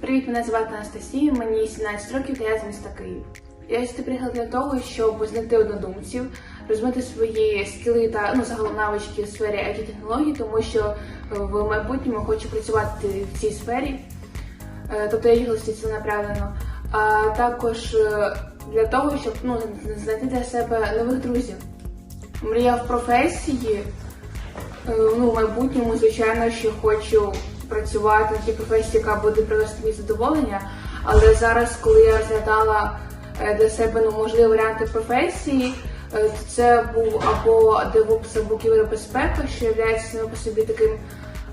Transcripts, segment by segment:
Привіт, мене звати Анастасія, мені 17 років та я з міста Київ. Я сюди приїхала для того, щоб знайти однодумців, розвити свої скіли та ну, загалом навички в сфері it технологій тому що в майбутньому хочу працювати в цій сфері. Е, Тобто я їхала ціленаправленно. А також е, для того, щоб ну, знайти для себе нових друзів. Мрія в професії. Е, Ну, в майбутньому, звичайно, що хочу працювати на тій професії, яка буде приносити мені задоволення. Але зараз, коли я розглядала е, для себе ну, можливі варіанти професії, е, то це був або DevOps, або кібербезпека, що є саме по собі таким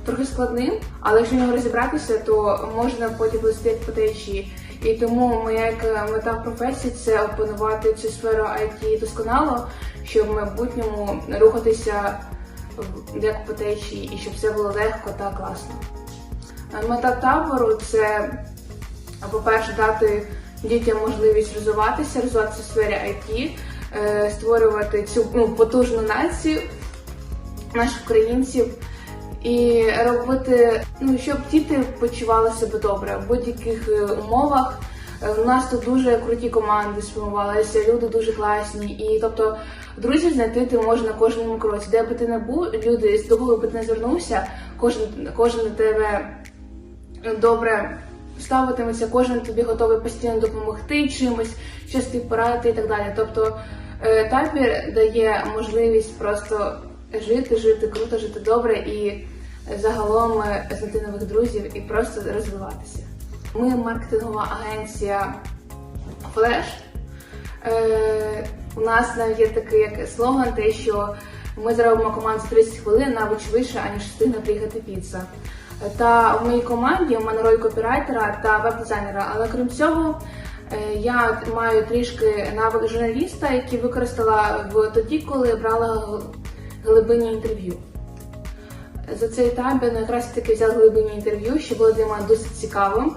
трохи складним, але якщо в нього розібратися, то можна потім плести як по течії. І тому моя як мета в професії це опанувати цю сферу IT досконало, щоб в майбутньому рухатися як по течії, і щоб все було легко та класно. Е, Мета табору це, по-перше, дати дітям можливість розвиватися, розвиватися в сфері IT, е, створювати цю ну, потужну націю наших українців і робити, ну, щоб діти почували себе добре в будь-яких е, умовах. У нас тут дуже круті команди сформувалися, люди дуже класні. І тобто друзів знайти ти можеш на кожному кроці. Де би ти не був, люди до кого би ти не звернувся, кожен, кожен до тебе добре ставитиметься, кожен тобі готовий постійно допомогти чимось, щось порадити і так далі. Тобто е, табір дає можливість просто жити, жити круто, жити добре і загалом е, знайти нових друзів і просто розвиватися. Ми маркетингова агенція Флеш. У нас навіть є такий як слоган, те, що ми зробимо команду за 30 хвилин навіть швидше, аніж встигне приїхати піца. Та в моїй команді у мене роль копірайтера та веб-дизайнера. Але крім цього, е, я маю трішки навик журналіста, який використала в тоді, коли брала глибинні інтерв'ю. За цей табір ну, якраз таки взяла глибинні інтерв'ю, що було для мене досить цікавим.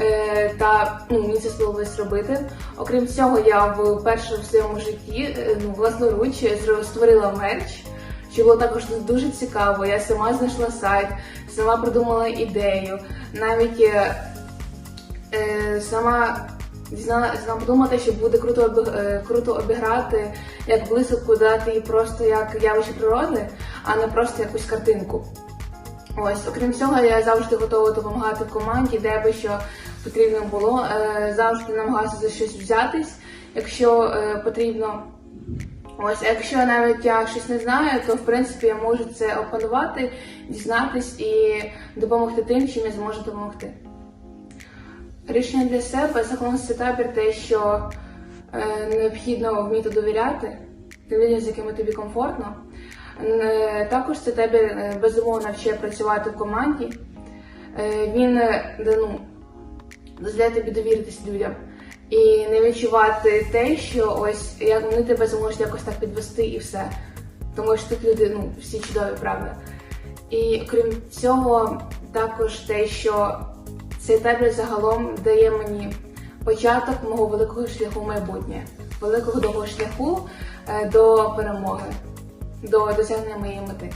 Е, Та ну, мені це сподобалось робити. Окрім цього, я вперше в своєму житті е, ну, власноруч створила мерч, що було також дуже цікаво. Я сама знайшла сайт, сама придумала ідею, навіть е, е, сама дізнала, сама що буде круто, е, круто обіграти, як близько дати її просто як явище природи, а не просто якусь картинку. Ось, окрім цього, я завжди готова допомагати команді, де би що потрібно було. Е, завжди намагаюся за щось взятись, якщо е, потрібно. Ось, якщо навіть я щось не знаю, то в принципі я можу це опанувати, дізнатись і допомогти тим, чим я зможу допомогти. Рішення для себе закласти табір те, що е, необхідно вміти довіряти людям, з якими тобі комфортно. Е, Також це тебе безумовно навчає працювати в команді. Е, Він ну, дозволяє тобі довіритися людям і не відчувати те, що ось як вони тебе зможуть якось так підвести і все. Тому що тут люди ну, всі чудові, правда. І крім цього, також те, що цей табір загалом дає мені початок мого великого шляху в майбутнє, великого довгого шляху е, до перемоги, до досягнення моєї мети.